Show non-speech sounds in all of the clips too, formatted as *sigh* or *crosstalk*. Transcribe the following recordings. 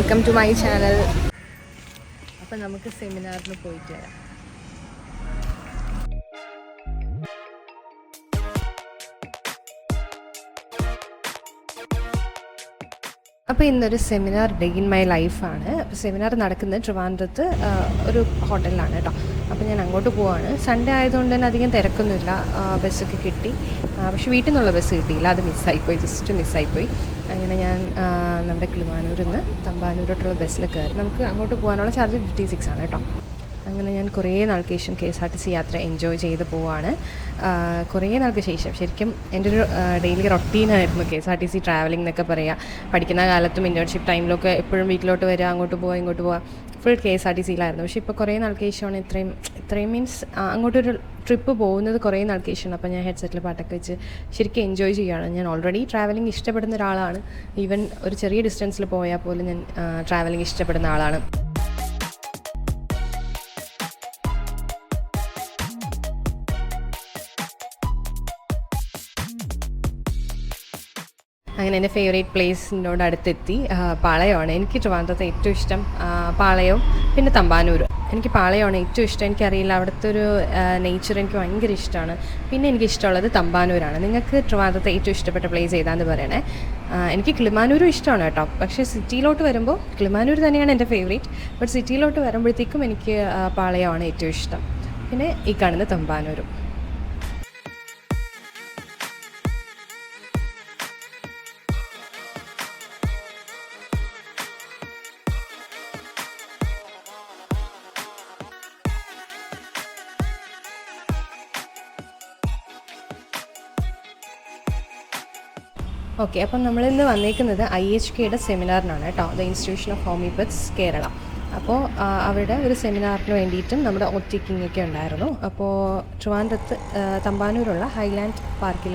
Welcome to my channel. അപ്പം നമുക്ക് സെമിനാറിന് പോയിട്ട് വരാം. അപ്പോൾ ഇന്നൊരു സെമിനാർ ഡേ ഇൻ മൈ ലൈഫാണ് അപ്പോൾ സെമിനാർ നടക്കുന്നത് ട്രിവാൻഡ്രത്ത് ഒരു ഹോട്ടലിലാണ് കേട്ടോ. അപ്പോൾ ഞാൻ അങ്ങോട്ട് പോവാണ്. സൺഡേ ആയതുകൊണ്ട് തന്നെ അധികം തിരക്കൊന്നുമില്ല. ബസ്സൊക്കെ കിട്ടി. പക്ഷേ വീട്ടിൽ നിന്നുള്ള ബസ് കിട്ടിയില്ല. അത് മിസ്സായിപ്പോയി ജസ്റ്റ് മിസ്സായിപ്പോയി അങ്ങനെ ഞാൻ നമ്മുടെ കിളിമാനൂരിൽ നിന്ന് തമ്പാനൂരോട്ടുള്ള ബസ്സിൽ കയറി നമുക്ക് അങ്ങോട്ട് പോകാനുള്ള ചാർജ് ഫിഫ്റ്റി സിക്സ് ആണ് കേട്ടോ. അങ്ങനെ ഞാൻ കുറേ നാൾക്ക് ശേഷം K S R T C യാത്ര എൻജോയ് ചെയ്ത് പോവാണ്. കുറേ നാൾക്ക് ശേഷം ശരിക്കും എന്റെ ഒരു daily റൊട്ടീനായിരുന്നു K S R T C travelling എന്നൊക്കെ പറയുക പഠിക്കുന്ന കാലത്തും ഇന്റേൺഷിപ്പ് ടൈമിലൊക്കെ എപ്പോഴും വീട്ടിലോട്ട് വരിക അങ്ങോട്ട് പോവുക ഇങ്ങോട്ട് പോവുക full K S R T സിയിലായിരുന്നു പക്ഷേ ഇപ്പോൾ കുറേ നാൾക്ക് ശേഷമാണ് ഇത്രയും ഇത്രയും മീൻസ് അങ്ങോട്ടൊരു ട്രിപ്പ് പോകുന്നത് കുറേ നാൾക്ക് ശേഷമാണ്. അപ്പോൾ ഞാൻ ഹെഡ്സെറ്റിൽ പാട്ടൊക്കെ വെച്ച് ശരിക്കും എൻജോയ് ചെയ്യുകയാണ് ഞാൻ ഓൾറെഡി ട്രാവലിംഗ് ഇഷ്ടപ്പെടുന്ന ഒരാളാണ്. ഈവൻ ഒരു ചെറിയ ഡിസ്റ്റൻസിൽ പോയാൽ പോലും ഞാൻ ട്രാവലിംഗ് ഇഷ്ടപ്പെടുന്ന ആളാണ്. അങ്ങനെ എന്റെ ഫേവറേറ്റ് പ്ലേസിനോട് അടുത്തെത്തി. പാളയമാണ്. എനിക്ക് ട്രിവാൻഡ്രത്തെ ഏറ്റവും ഇഷ്ടം. പാളയവും പിന്നെ തമ്പാനൂർ. എനിക്ക് പാളയമാണ് ഏറ്റവും ഇഷ്ടം. എനിക്കറിയില്ല അവിടുത്തെ ഒരു നേച്ചർ എനിക്ക് ഭയങ്കര ഇഷ്ടമാണ്. പിന്നെ എനിക്ക് ഇഷ്ടമുള്ളത് തമ്പാനൂരാണ്. നിങ്ങൾക്ക് ട്രിവാൻഡ്രത്തെ ഏറ്റവും ഇഷ്ടപ്പെട്ട പ്ലേസ് ഏതാന്ന് പറയണേ? എനിക്ക് കിളിമാനൂരും ഇഷ്ടമാണ് കേട്ടോ. പക്ഷേ സിറ്റിയിലോട്ട് വരുമ്പോൾ കിളിമാനൂർ തന്നെയാണ് എന്റെ ഫേവറേറ്റ് ബട്ട് സിറ്റിയിലോട്ട് വരുമ്പോഴത്തേക്കും എനിക്ക് പാളയമാണ് ഏറ്റവും ഇഷ്ടം. പിന്നെ ഈ കാണുന്ന തമ്പാനൂരും. ഓക്കെ അപ്പം നമ്മളിന്ന് വന്നേക്കുന്നത് ഐ എച്ച് കെയുടെ സെമിനാറിനാണ് കേട്ടോ. The institution of homoeopaths Kerala. അപ്പോൾ അവിടെ ഒരു സെമിനാറിന് വേണ്ടിയിട്ടും നമ്മുടെ ഒറ്റിക്കിങ് ഒക്കെ ഉണ്ടായിരുന്നു. അപ്പോൾ ട്രിവാൻഡ്രത്ത് തമ്പാനൂരുള്ള ഹൈലാൻഡ് പാർക്കിൽ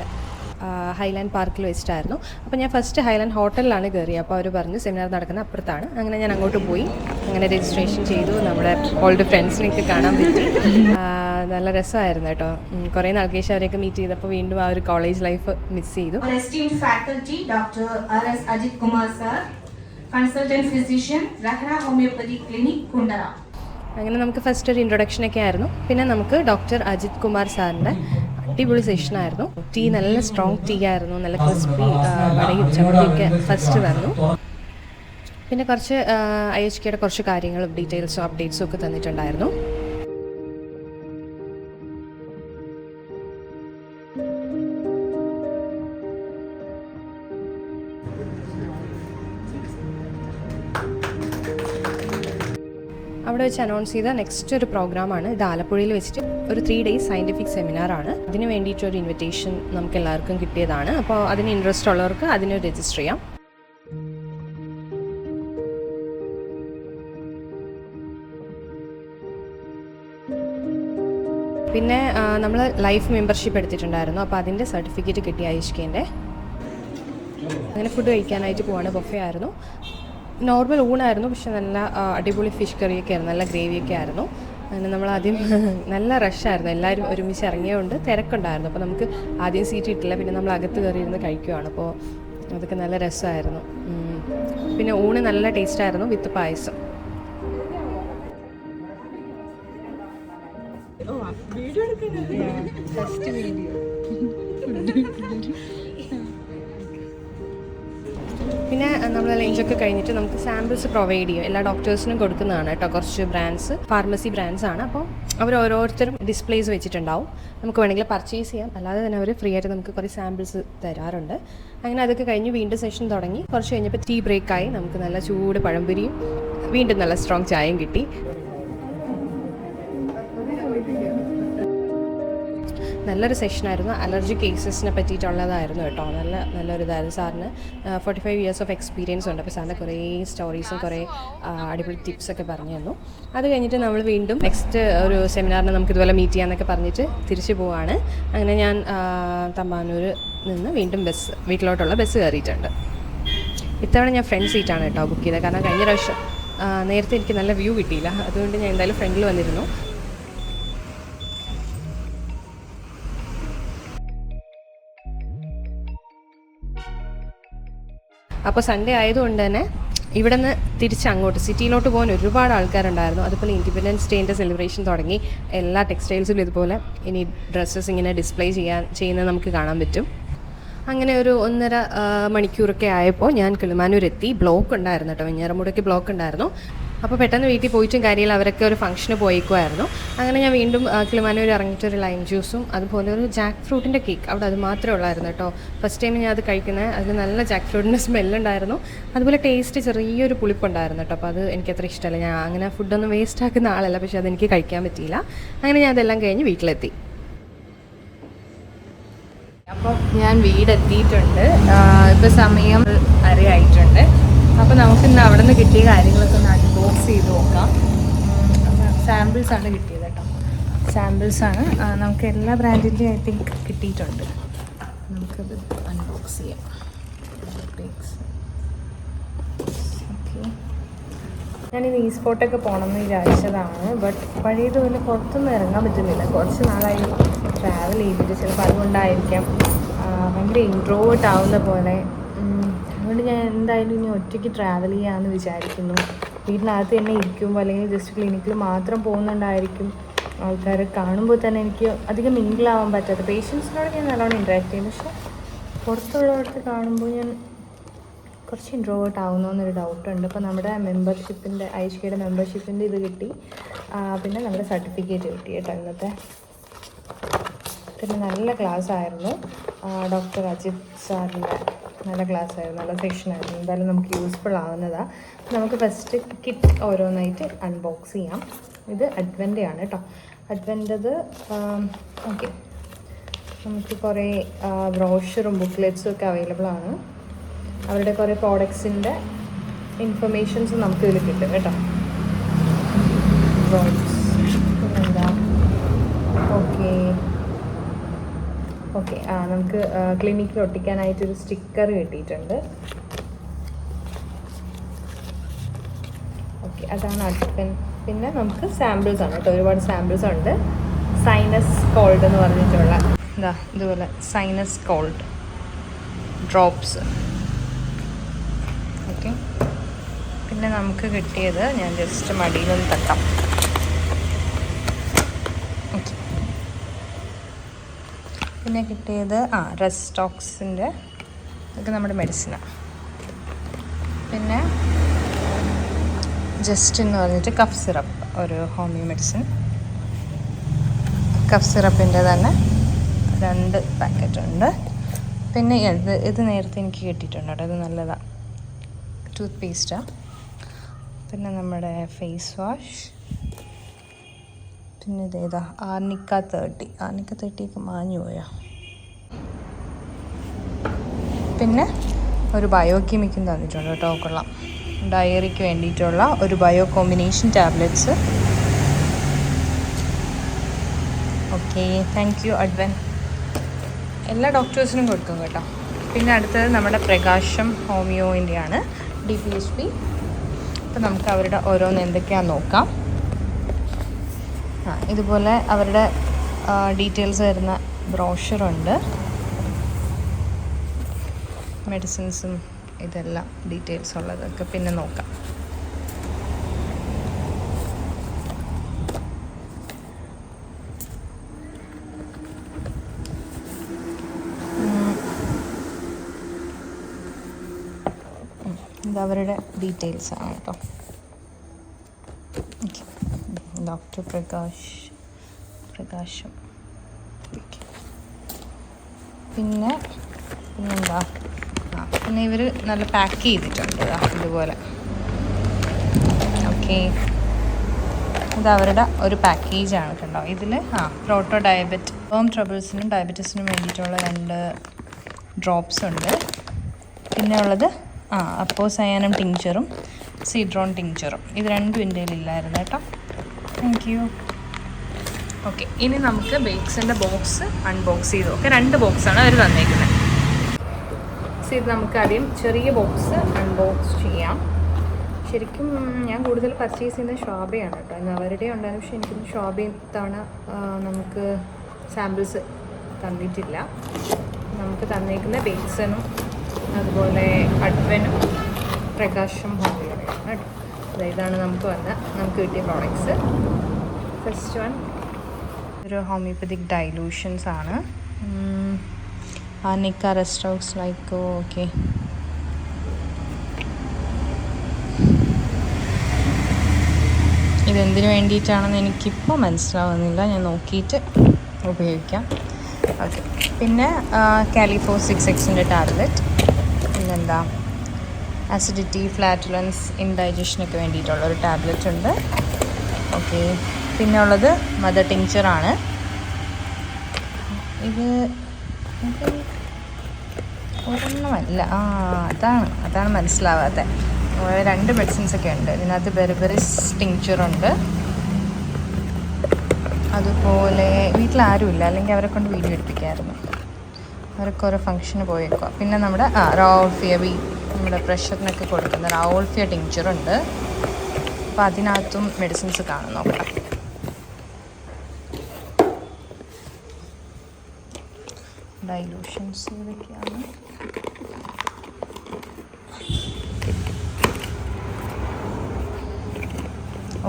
ഹൈലാൻഡ് പാർക്കിൽ വെച്ചിട്ടായിരുന്നു. അപ്പോൾ ഞാൻ ഫസ്റ്റ് ഹൈലാൻഡ് ഹോട്ടലിലാണ് കയറിയത് അപ്പോൾ അവർ പറഞ്ഞു സെമിനാർ നടക്കുന്ന അപ്പുറത്താണ്. അങ്ങനെ ഞാൻ അങ്ങോട്ട് പോയി. അങ്ങനെ രജിസ്ട്രേഷൻ ചെയ്തു. നമ്മുടെ ഓൾഡ് ഫ്രണ്ട്സിനെയൊക്കെ കാണാൻ പറ്റി. നല്ല രസമായിരുന്നു കേട്ടോ. കുറേ നാൾക്ക് ശേഷം അവരെയൊക്കെ മീറ്റ് ചെയ്തപ്പോൾ വീണ്ടും ആ ഒരു കോളേജ് ലൈഫ് മിസ് ചെയ്തു. Faculty, Dr. Ajith Kumar consultant physician അങ്ങനെ നമുക്ക് ഫസ്റ്റ് ഒരു ഇൻട്രൊഡക്ഷൻ ഒക്കെ ആയിരുന്നു. പിന്നെ നമുക്ക് ഡോക്ടർ അജിത് കുമാർ സാറിന്റെ അടിപൊളി സെഷൻ ആയിരുന്നു. ടീ നല്ല സ്ട്രോങ് ടീ ആയിരുന്നു. നല്ല ക്രിസ്പി വടയും ചമ്മന്തിയൊക്കെ ഫസ്റ്റ് തന്നു പിന്നെ കുറച്ച് ഐ എച്ച് കെയുടെ കുറച്ച് കാര്യങ്ങളും ഡീറ്റെയിൽസും അപ്ഡേറ്റ്സും ഒക്കെ തന്നിട്ടുണ്ടായിരുന്നു. അവിടെ വെച്ച് അനൗൺസ് ചെയ്ത നെക്സ്റ്റ് ഒരു പ്രോഗ്രാമാണ് ഇത് ആലപ്പുഴയിൽ വെച്ചിട്ട് ഒരു ത്രീ ഡേയ്സ് സയന്റിഫിക് സെമിനാറാണ് അതിന് വേണ്ടിയിട്ട് ഒരു ഇൻവിറ്റേഷൻ നമുക്ക് എല്ലാവർക്കും കിട്ടിയതാണ്. അപ്പോൾ അതിന് ഇൻട്രസ്റ്റ് ഉള്ളവർക്ക് അതിന് രജിസ്റ്റർ ചെയ്യാം. പിന്നെ നമ്മൾ ലൈഫ് മെമ്പർഷിപ്പ് എടുത്തിട്ടുണ്ടായിരുന്നു. അപ്പോൾ അതിന്റെ സർട്ടിഫിക്കറ്റ് കിട്ടി ഐഷ്കേന്റെ അങ്ങനെ ഫുഡ് കഴിക്കാനായിട്ട് പോവാണ്. ബൊഫേ ആയിരുന്നു. നോർമൽ ഊണായിരുന്നു പക്ഷെ നല്ല അടിപൊളി ഫിഷ് കറിയൊക്കെ ആയിരുന്നു നല്ല ഗ്രേവിയൊക്കെ ആയിരുന്നു. അങ്ങനെ നമ്മൾ ആദ്യം *laughs* നല്ല റഷായിരുന്നു എല്ലാവരും ഒരുമിച്ച് ഇറങ്ങിയതുകൊണ്ട് തിരക്കുണ്ടായിരുന്നു. അപ്പോൾ നമുക്ക് ആദ്യം സീറ്റ് കിട്ടില്ല പിന്നെ നമ്മൾ അകത്ത് കയറി ഇരുന്ന് കഴിക്കുവാണ്. അപ്പോൾ അതൊക്കെ നല്ല രസമായിരുന്നു. പിന്നെ ഊണ് നല്ല ടേസ്റ്റായിരുന്നു വിത്ത് പായസം. ഫസ്റ്റ് വീഡിയോ *laughs* പിന്നെ നമ്മൾ ലഞ്ചൊക്കെ കഴിഞ്ഞിട്ട് നമുക്ക് സാമ്പിൾസ് പ്രൊവൈഡ് ചെയ്യും. എല്ലാ ഡോക്ടേഴ്സിനും കൊടുക്കുന്നതാണ് കേട്ടോ. കുറച്ച് ബ്രാൻഡ്സ് ഫാർമസി ബ്രാൻഡ്സ് ആണ്. അപ്പോൾ അവർ ഓരോരുത്തരും ഡിസ്പ്ലേസ് വെച്ചിട്ടുണ്ടാവും. നമുക്ക് വേണമെങ്കിൽ പർച്ചേസ് ചെയ്യാം. അല്ലാതെ തന്നെ അവർ ഫ്രീ ആയിട്ട് നമുക്ക് കുറേ സാമ്പിൾസ് തരാറുണ്ട്. അങ്ങനെ അതൊക്കെ കഴിഞ്ഞ് വീണ്ടും സെഷൻ തുടങ്ങി. കുറച്ച് കഴിഞ്ഞപ്പോൾ ടീ ബ്രേക്കായി നമുക്ക് നല്ല ചൂട് പഴംപൊരിയും വീണ്ടും നല്ല സ്ട്രോങ് ചായയും കിട്ടി. നല്ലൊരു സെഷനായിരുന്നു. അലർജി കേസസിനെ പറ്റിയിട്ടുള്ളതായിരുന്നു കേട്ടോ. നല്ല നല്ലൊരു ഇതായിരുന്നു സാറിന് forty five years of experience ഉണ്ട്. അപ്പോൾ സാറിന്റെ കുറേ സ്റ്റോറീസും കുറേ അടിപൊളി ടിപ്സ് ഒക്കെ പറഞ്ഞു തന്നു. അത് കഴിഞ്ഞിട്ട് നമ്മൾ വീണ്ടും നെക്സ്റ്റ് ഒരു സെമിനാറിന് നമുക്ക് ഇതുപോലെ മീറ്റ് ചെയ്യാമെന്നൊക്കെ പറഞ്ഞിട്ട് തിരിച്ചു പോവാണ്. അങ്ങനെ ഞാൻ തമ്പാനൂർ നിന്ന് വീണ്ടും ബസ് വീട്ടിലോട്ടുള്ള ബസ് കയറിയിട്ടുണ്ട്. ഇത്തവണ ഞാൻ ഫ്രണ്ട് സീറ്റാണ് കേട്ടോ ബുക്ക് ചെയ്തത്. കാരണം കഴിഞ്ഞ പ്രാവശ്യം നേരത്തെ എനിക്ക് നല്ല വ്യൂ കിട്ടിയില്ല. അതുകൊണ്ട് ഞാൻ എന്തായാലും ഫ്രണ്ടിൽ വന്നിരുന്നു. അപ്പോൾ സൺഡേ ആയതുകൊണ്ട് തന്നെ ഇവിടെ നിന്ന് തിരിച്ച് അങ്ങോട്ട് സിറ്റിയിലോട്ട് പോകാൻ ഒരുപാട് ആൾക്കാരുണ്ടായിരുന്നു. അതുപോലെ ഇൻഡിപെൻഡൻസ് ഡേന്റെ സെലിബ്രേഷൻ തുടങ്ങി. എല്ലാ ടെക്സ്റ്റൈൽസിലും ഇതുപോലെ ഇനി ഡ്രസ്സസ് ഇങ്ങനെ ഡിസ്പ്ലേ ചെയ്യാൻ ചെയ്യുന്നത് നമുക്ക് കാണാൻ പറ്റും. അങ്ങനെ ഒരു ഒന്നര മണിക്കൂറൊക്കെ ആയപ്പോൾ ഞാൻ കിളിമാനൂരെത്തി. ബ്ലോക്ക് ഉണ്ടായിരുന്നു കേട്ടോ. വെഞ്ഞാറമൂടൊക്കെ ബ്ലോക്ക് ഉണ്ടായിരുന്നു. അപ്പോൾ പെട്ടെന്ന് വീട്ടിൽ പോയിട്ടും കാര്യമില്ല. അവരൊക്കെ ഒരു ഫംഗ്ഷന് പോയിക്കുമായിരുന്നു അങ്ങനെ ഞാൻ വീണ്ടും കിളിമാനൂർ ഇറങ്ങിയിട്ട് ഒരു ലൈം ജ്യൂസും അതുപോലെ ഒരു ജാക്ക് ഫ്രൂട്ടിന്റെ കേക്ക് അവിടെ അത് മാത്രമേ ഉള്ളായിരുന്നു കേട്ടോ. ഫസ്റ്റ് ടൈം ഞാൻ അത് കഴിക്കുന്നത്. അതിന് നല്ല ജാക്ക് ഫ്രൂട്ടിന്റെ സ്മെല്ലുണ്ടായിരുന്നു അതുപോലെ ടേസ്റ്റ് ചെറിയൊരു പുളിപ്പുണ്ടായിരുന്നു കേട്ടോ. അപ്പോൾ അത് എനിക്കത്ര ഇഷ്ടമല്ല. ഞാൻ അങ്ങനെ ഫുഡൊന്നും വേസ്റ്റ് ആക്കുന്ന ആളല്ല. പക്ഷേ അതെനിക്ക് കഴിക്കാൻ പറ്റിയില്ല. അങ്ങനെ ഞാൻ അതെല്ലാം കഴിഞ്ഞ് വീട്ടിലെത്തി. അപ്പോൾ ഞാൻ വീടെത്തിയിട്ടുണ്ട്. ഇപ്പോൾ സമയം അരയായിട്ടുണ്ട്. അപ്പോൾ നമുക്കിന്ന് അവിടെ നിന്ന് കിട്ടിയ കാര്യങ്ങളൊക്കെ അൺബോക്സ് ചെയ്ത് നോക്കാം. സാമ്പിൾസ് ആണ് കിട്ടിയത് കേട്ടോ. സാമ്പിൾസ് ആണ്. നമുക്ക് എല്ലാ ബ്രാൻഡിന്റെയും ഐ തിങ്ക് കിട്ടിയിട്ടുണ്ട്. നമുക്കത് അൺബോക്സ് ചെയ്യാം. ഞാനിത് ഈ സ്പോട്ടൊക്കെ പോകണമെന്ന് വിചാരിച്ചതാണ് ബട്ട് പഴയതുപോലെ പുറത്തൊന്നും ഇറങ്ങാൻ പറ്റുന്നില്ല. കുറച്ച് നാളായി ട്രാവൽ ചെയ്തിട്ട്. ചിലപ്പോൾ അതുകൊണ്ടായിരിക്കാം. ഭയങ്കര ഇൻട്രോവേർട്ട് ആവുന്ന പോലെ. അതുകൊണ്ട് ഞാൻ എന്തായാലും ഇനി ഒറ്റയ്ക്ക് ട്രാവൽ ചെയ്യാമെന്ന് വിചാരിക്കുന്നു. വീടിനകത്ത് തന്നെ ഇരിക്കുമ്പോൾ അല്ലെങ്കിൽ ജസ്റ്റ് ക്ലിനിക്കിൽ മാത്രം പോകുന്നുണ്ടായിരിക്കും. ആൾക്കാരെ കാണുമ്പോൾ തന്നെ എനിക്ക് അധികം മിങ്കിളാവാൻ പറ്റാത്ത. പേഷ്യൻസിനോട് ഞാൻ നല്ലോണം ഇൻട്രാക്ട് ചെയ്യും. പക്ഷെ പുറത്തുള്ളവർക്ക് കാണുമ്പോൾ ഞാൻ കുറച്ച് ഇൻട്രോവേർട്ട് ആവുന്നു എന്നൊരു ഡൗട്ടുണ്ട് അപ്പോൾ നമ്മുടെ മെമ്പർഷിപ്പിന്റെ ഐ എച്ച് കെയുടെ മെമ്പർഷിപ്പിന്റെ ഇത് കിട്ടി. പിന്നെ നമ്മുടെ സർട്ടിഫിക്കറ്റ് കിട്ടി കേട്ടോ ഇന്നത്തെ. പിന്നെ നല്ല ക്ലാസ് ആയിരുന്നു. ഡോക്ടർ അജിത് സാറിന്റെ നല്ല ക്ലാസ് ആയിരുന്നു നല്ല സെക്ഷൻ ആയിരുന്നു എന്തായാലും നമുക്ക് യൂസ്ഫുൾ ആവുന്നതാണ് നമുക്ക് ഫസ്റ്റ് കിറ്റ് ഓരോന്നായിട്ട് അൺബോക്സ് ചെയ്യാം. ഇത് അഡ്വന്റെ ആണ് കേട്ടോ അഡ്വന്റത് ഓക്കെ നമുക്ക് കുറേ ബ്രോഷറും ബുക്ക്ലെറ്റ്സും ഒക്കെ അവൈലബിൾ ആണ്. അവരുടെ കുറേ പ്രോഡക്ട്സിന്റെ ഇൻഫർമേഷൻസ് നമുക്ക് ഇതിൽ കിട്ടും കേട്ടോ. പിന്നെന്താ ഓക്കെ ഓക്കെ നമുക്ക് ക്ലിനിക്കിൽ ഒട്ടിക്കാനായിട്ടൊരു സ്റ്റിക്കർ കിട്ടിയിട്ടുണ്ട്. ഓക്കെ അതാണ് അടുപ്പൻ. പിന്നെ നമുക്ക് സാമ്പിൾസ് ആണ് കേട്ടോ ഒരുപാട് സാമ്പിൾസ് ഉണ്ട്. സൈനസ് കോൾഡ് എന്ന് പറഞ്ഞിട്ടുള്ള എന്താ ഇതുപോലെ സൈനസ് കോൾഡ് ഡ്രോപ്സ് ഓക്കെ പിന്നെ നമുക്ക് കിട്ടിയത് ഞാൻ ജസ്റ്റ് മടിയിൽ മടിയിലൊന്ന് തട്ടാം. പിന്നെ കിട്ടിയത് ആ റെസ്റ്റോക്സിന്റെ ഇതൊക്കെ നമ്മുടെ മെഡിസിനാണ് പിന്നെ ജസ്റ്റ് എന്ന് പറഞ്ഞിട്ട് കഫ് സിറപ്പ് ഒരു ഹോമിയോ മെഡിസിൻ. കഫ് സിറപ്പിന്റെ തന്നെ രണ്ട് പാക്കറ്റ് ഉണ്ട്. പിന്നെ ഇത് ഇത് നേരത്തെ എനിക്ക് കിട്ടിയിട്ടുണ്ട് കേട്ടോ ഇത് നല്ലതാണ് ടൂത്ത് പേസ്റ്റാണ് പിന്നെ നമ്മുടെ ഫേസ് വാഷ് പിന്നെ ഇതേതാ ആർണിക്ക തേർട്ടി ആർണിക്ക തേർട്ടിയൊക്കെ മാഞ്ഞു പോയാ. പിന്നെ ഒരു ബയോ കെമിക്കും തന്നിട്ടുണ്ട് കേട്ടോ കൊള്ളാം. ഡയറിക്ക് വേണ്ടിയിട്ടുള്ള ഒരു bio combination tablets okay thank you Adven എല്ലാ ഡോക്ടേഴ്സിനും കൊടുക്കും കേട്ടോ. പിന്നെ അടുത്തത് നമ്മുടെ പ്രകാശം ഹോമിയോന്റെയാണ് ഡി പി എച്ച് പി അപ്പോൾ നമുക്ക് അവരുടെ ഓരോന്ന് എന്തൊക്കെയാണെന്ന് നോക്കാം. ഇതുപോലെ അവരുടെ ഡീറ്റെയിൽസ് വരുന്ന ബ്രോഷറുണ്ട് മെഡിസിൻസും ഇതെല്ലാം ഡീറ്റെയിൽസ് ഉള്ളതൊക്കെ പിന്നെ നോക്കാം. ഇത് അവരുടെ ഡീറ്റെയിൽസ് ആണ് കേട്ടോ. ഓക്കെ ഡോക്ടർ പ്രകാശ് പ്രകാശം പിന്നെ പിന്നെന്താ? ആ പിന്നെ ഇവർ നല്ല പാക്ക് ചെയ്തിട്ടുണ്ട് ഇതുപോലെ. ഓക്കെ ഇത് അവരുടെ ഒരു പാക്കേജാണ് കണ്ടോ ഇതിൽ ആ പ്രോട്ടോ ഡയബറ്റ് ഹോം ട്രബിൾസിനും ഡയബറ്റീസിനും വേണ്ടിയിട്ടുള്ള രണ്ട് ഡ്രോപ്സ് ഉണ്ട്. പിന്നെ ഉള്ളത് ആ അപ്പോസയാനം ടിങ്ചറും സീഡ്രോൺ ടിങ്ചറും ഇത് രണ്ടും ഇന്ത്യയിലില്ലായിരുന്നു കേട്ടോ. താങ്ക് യു ഓക്കെ ഇനി നമുക്ക് ബേക്സിന്റെ ബോക്സ് അൺബോക്സ് ചെയ്ത്. നോക്കാം രണ്ട് ബോക്സാണ് അവർ തന്നേക്കുന്നത് സോ ഇത് നമുക്ക് ആദ്യം ചെറിയ ബോക്സ് അൺബോക്സ് ചെയ്യാം. ശരിക്കും ഞാൻ കൂടുതൽ പർച്ചേസ് ചെയ്യുന്നത് ഷോബയാണ് കേട്ടോ. ഇന്ന് അവരുടെ ഉണ്ടായിരുന്നു. പക്ഷേ എനിക്കൊന്ന് ഷോബ തവണ ആ, നമുക്ക് സാമ്പിൾസ് തന്നിട്ടില്ല. നമുക്ക് തന്നേക്കുന്ന ബേക്സനും അതുപോലെ അഡ്വനും പ്രകാശം ഹോമിലാണ് കേട്ടോ. ഇതാണ് നമുക്ക് വന്ന നമുക്ക് കിട്ടിയ പ്രോഡക്ട്സ് ഫസ്റ്റ് വൺ ഒരു ഹോമിയോപ്പതിക് ഡൈലൂഷൻസ് ആണ്. ആനിക്ക റെസ്റ്റോക്സ് ലൈക്ക് ഓക്കെ ഇതെന്തിനു വേണ്ടിയിട്ടാണെന്ന് എനിക്കിപ്പോൾ മനസ്സിലാവുന്നില്ല. ഞാൻ നോക്കിയിട്ട് ഉപയോഗിക്കാം. ഓക്കെ പിന്നെ കാലിഫോർ സിക്സ് എക്സിന്റെ ടാബ്ലറ്റ് പിന്നെന്താ ആസിഡിറ്റി ഫ്ലാറ്റുലൻസ് ഇൻഡൈജഷനൊക്കെ വേണ്ടിയിട്ടുള്ള ഒരു ടാബ്ലറ്റ് ഉണ്ട്. ഓക്കെ പിന്നെ ഉള്ളത് മദർ ടിങ്ചറാണ് ഇത് ഒരെണ്ണമല്ല. ആ അതാണ് അതാണ് മനസ്സിലാവാത്തത് വേറെ രണ്ട് മെഡിസിൻസ് ഒക്കെ ഉണ്ട്. ഇതിനകത്ത് ബെർബറിസ് ടിങ്ചറുണ്ട് അതുപോലെ വീട്ടിൽ അല്ലെങ്കിൽ അവരെ കൊണ്ട് വീഡിയോ എടുപ്പിക്കായിരുന്നു. അവരൊക്കെ ഓരോ ഫംഗ്ഷന് പോയേക്കുക പിന്നെ നമ്മുടെ ആ റോൾഫിയ ബി നമ്മുടെ പ്രഷറിനൊക്കെ കൊടുക്കുന്ന റോൾഫിയ ടിങ്ചറുണ്ട് അപ്പോൾ അതിനകത്തും മെഡിസിൻസ് കാണും. നോക്കാം ഡൈലൂഷൻസ് ഇതൊക്കെയാണ്.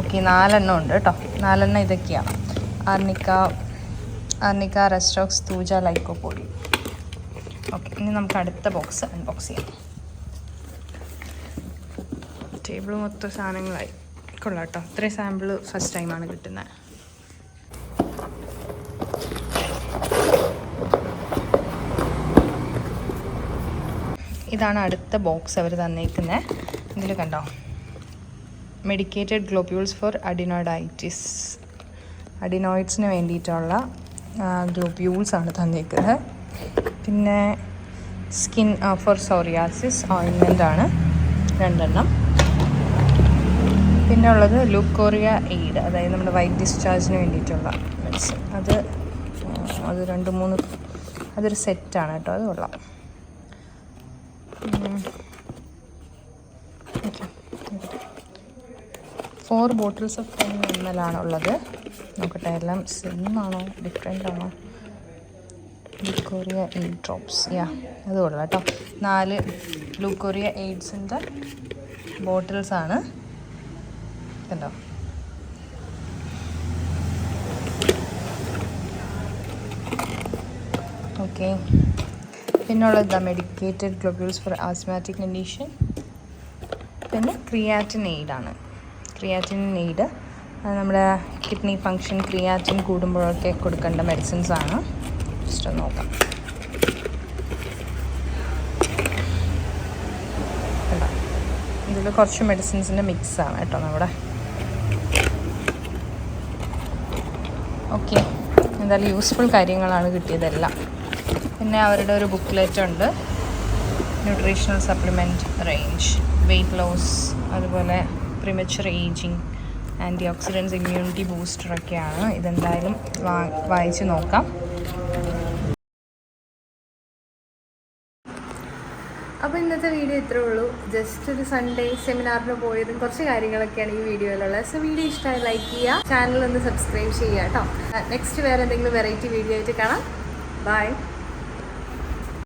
ഓക്കെ നാലെണ്ണം ഉണ്ട് കേട്ടോ. നാലെണ്ണം ഇതൊക്കെയാണ്. ആർണിക്ക ആർണിക്ക റെസ്റ്റോക്സ് തൂജ ലൈക്കോപോളി ഇനി നമുക്ക് അടുത്ത ബോക്സ് അൺബോക്സ് ചെയ്യാം. ടേബിൾ മൊത്തം സാധനങ്ങളായി. കൊള്ളാം കേട്ടോ ഇത്രയും സാമ്പിൾ ഫസ്റ്റ് ടൈമാണ് കിട്ടുന്നത് ഇതാണ് അടുത്ത ബോക്സ് അവർ തന്നേക്കുന്നത് ഇതിൽ കണ്ടോ? മെഡിക്കേറ്റഡ് ഗ്ലോബ്യൂൾസ് ഫോർ അഡിനോഡൈറ്റിസ് അഡിനോയിഡ്സിന് വേണ്ടിയിട്ടുള്ള ഗ്ലോബ്യൂൾസ് ആണ് തന്നേക്കുന്നത് പിന്നെ സ്കിൻ ഫോർ സോറിയാസിസ് ഓയിൻമെന്റ് ആണ് രണ്ടെണ്ണം. പിന്നെ ഉള്ളത് ലൂക്കോറിയ എയ്ഡ് അതായത് നമ്മുടെ വൈറ്റ് ഡിസ്ചാർജിന് വേണ്ടിയിട്ടുള്ള മെഡിസിൻ. അത് അത് രണ്ട് മൂന്ന് അതൊരു സെറ്റാണ് കേട്ടോ അത് കൊള്ളാം. Four bottles of ten M L ആണുള്ളത് നോക്കട്ടെ എല്ലാം സെയിം ആണോ ഡിഫറെന്റ് ആണോ? ഗ്ലൂക്കോറിയ എയ്ഡ് ഡ്രോപ്സ് യാ അത് കൊള്ളാം കേട്ടോ. നാല് ലുക്കോറിയ എയ്ഡ്സിന്റെ ബോട്ടിൽസാണ് കണ്ടോ? ഓക്കെ പിന്നുള്ളത് the medicated globules for asthmatic condition പിന്നെ ക്രിയാറ്റിൻ എയ്ഡാണ് ക്രിയാറ്റിൻ എയ്ഡ് നമ്മുടെ കിഡ്നി ഫങ്ഷൻ ക്രിയാറ്റിൻ കൂടുമ്പോഴൊക്കെ കൊടുക്കേണ്ട മെഡിസിൻസ് ആണ്. ജസ്റ്റ് ഒന്ന് നോക്കാം ഇതിൽ കുറച്ച് മെഡിസിൻസിന്റെ മിക്സാണ് കേട്ടോ നമ്മുടെ. ഓക്കെ എന്തായാലും യൂസ്ഫുൾ കാര്യങ്ങളാണ് കിട്ടിയതെല്ലാം. പിന്നെ അവരുടെ ഒരു ബുക്ക്ലെറ്റ് ഉണ്ട്. Nutritional supplement range weight loss അതുപോലെ premature ageing antioxidants immunity ബൂസ്റ്ററൊക്കെയാണ് ഇതെന്തായാലും വായിച്ച് നോക്കാം. അപ്പോൾ ഇന്നത്തെ വീഡിയോ ഇത്രേ ഉള്ളൂ. ജസ്റ്റ് ഒരു സൺഡേ സെമിനാറിന് പോയതും കുറച്ച് കാര്യങ്ങളൊക്കെയാണ് ഈ വീഡിയോയിലുള്ളത്. സോ വീഡിയോ ഇഷ്ടമായി ലൈക്ക് ചെയ്യുക. ചാനൽ ഒന്ന് സബ്സ്ക്രൈബ് ചെയ്യുക കേട്ടോ. നെക്സ്റ്റ് വേറെ എന്തെങ്കിലും വെറൈറ്റി വീഡിയോ ആയിട്ട് കാണാം. ബൈ